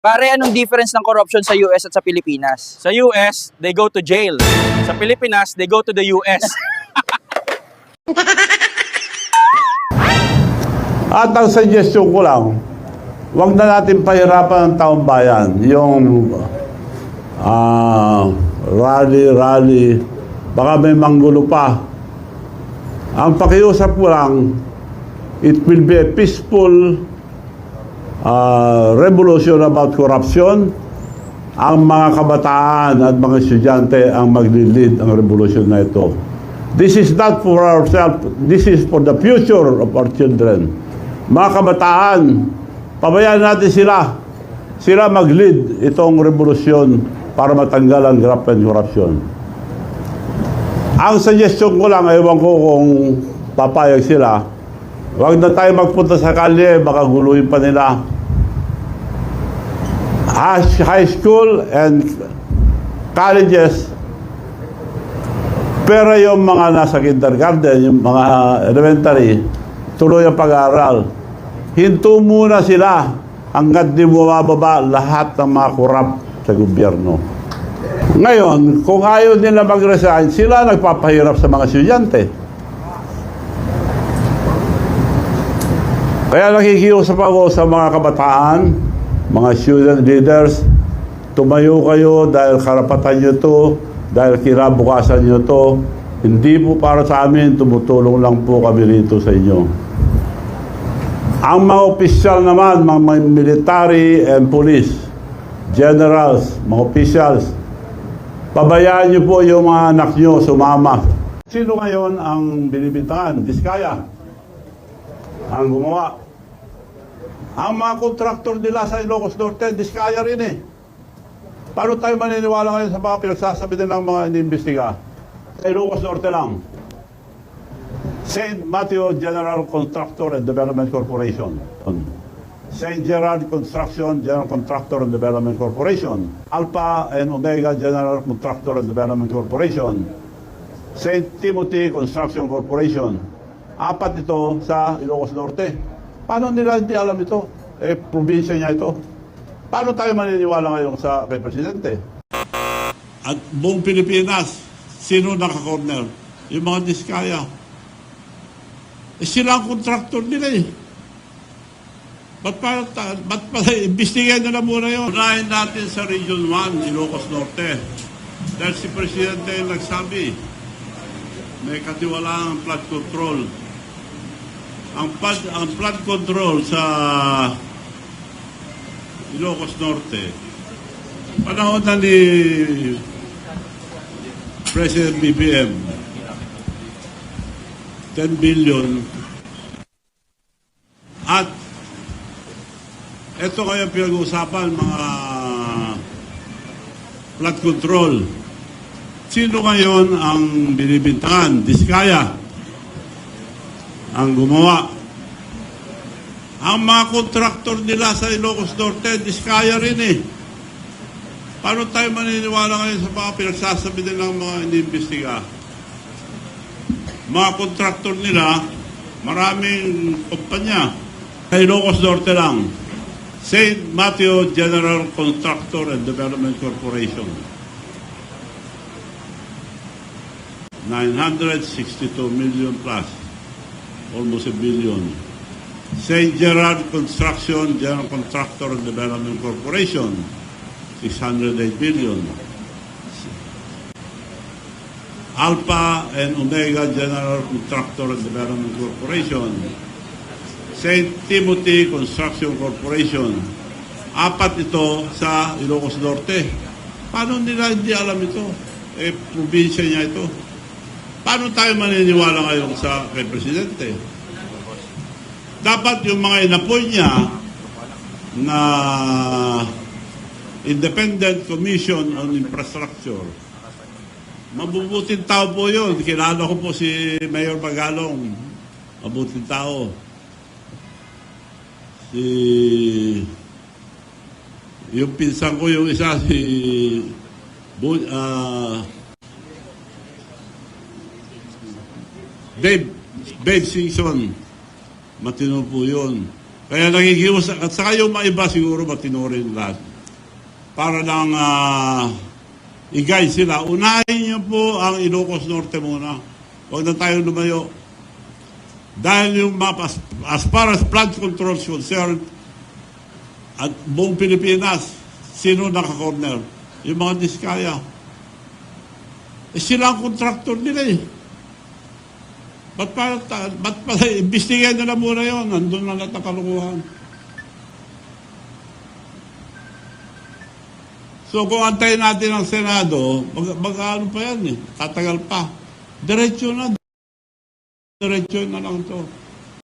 Pare, anong difference ng corruption sa US at sa Pilipinas? Sa US, they go to jail. Sa Pilipinas, they go to the US. At ang suggestion ko lang, wag na natin pahirapan ang taong bayan. Yung ah, rally, rally, baka may manggulo pa. Ang pakiusap ko lang, it will be a peaceful ah, revolution about corruption. Ang mga kabataan at mga estudyante ang maglilid ang revolution na ito. This is not for ourselves, this is for the future of our children. Mga kabataan, pabayaan natin sila. Sila mag-lead itong revolusyon para matanggal ang graft and corruption. Ang suggestion ko lang, ewan ko kung papayag sila, huwag na tayo magpunta sa kalye, baka guluhin pa nila. High school and colleges, pero yung mga nasa kindergarten, yung mga elementary, tuloy ang pag-aaral. Hinto muna sila hanggat di bumababa lahat ng mga korap sa gobyerno. Ngayon, kung ayaw nila mag-resign, sila nagpapahirap sa mga estudyante. Kaya nakikiusap ako sa mga kabataan, mga student leaders, tumayo kayo dahil karapatan nyo to, dahil kinabukasan nyo to. Hindi po para sa amin, tumutulong lang po kami rito sa inyo. Ang mga opisyal naman, mga, military and police, generals, mga officials, pabayaan niyo po yung mga anak niyo sumama. Sino ngayon ang binibintangan? Diskaya. Ang gumawa. Ang mga kontraktor nila sa Ilocos Norte, diskaya rin eh. Paano tayo maniniwala ngayon sa mga pinagsasabi din ng mga iniimbestiga? Sa Ilocos Norte lang. St. Matthew General Contractor and Development Corporation. St. Gerard Construction General Contractor and Development Corporation. Alpha and Omega General Contractor and Development Corporation. St. Timothy Construction Corporation. Apat ito sa Ilocos Norte. Paano nila hindi alam ito? Eh, probinsya niya ito. Paano tayo maniniwala ngayon sa kay Presidente? At buong Pilipinas, sino naka-corner? Yung mga diskaya. Eh, sila ang kontraktor nila eh. Ba't pa, ba't pa, imbestigahan nyo na muna yun. Unahin natin sa Region 1, Ilocos Norte. Dahil si Presidente nagsabi, may katiwalaan ang flood control. Ang flood, ang flood control sa Ilocos Norte, panahon na ni President BBM, 10 billion. At ito kaya pinag-uusapan mga flood control. Sino ngayon ang binibintangan? Diskaya. Ang gumawa. Ang mga kontraktor nila sa Ilocos Norte, Diskaya rin eh. Paano tayo maniniwala ngayon sa mga pinagsasabi din ng mga iniimbestiga? mga kontraktor nila, maraming kumpanya. Sa Ilocos Norte lang, St. Matthew General Contractor and Development Corporation. 962 million plus, almost a billion. St. Gerard Construction General Contractor and Development Corporation, 608 billion. Alpha and Omega General Contractor and Development Corporation, St. Timothy Construction Corporation. Apat ito sa Ilocos Norte. Paano nila hindi alam ito? Eh, probinsya niya ito. Paano tayo maniniwala ngayon sa kay Presidente? Dapat yung mga inapoy niya na Independent Commission on Infrastructure, Mabubuting tao po yun. Kilala ko po si Mayor Magalong. Mabuting tao. Si... Yung pinsan ko yung isa, si... Bu, ah, Dave, Dave Simpson. Matino po yun. Kaya nakikiusap. At saka yung mga iba siguro matino rin lahat. para lang ah, i-guide sila. Unahin niyo po ang Ilocos Norte muna. Huwag na tayo lumayo. Dahil yung map, as, as far as flood control is concerned, at buong Pilipinas, sino naka-corner? Yung mga diskaya. Eh, sila ang kontraktor nila eh. Ba't pa, ta- ba't pa, imbestigahan nila muna yun. Nandun na lahat ang kalukuhan. So kung antayin natin ang Senado, mag, mag ano pa yan eh, tatagal pa. Diretso na. Diretso na lang to.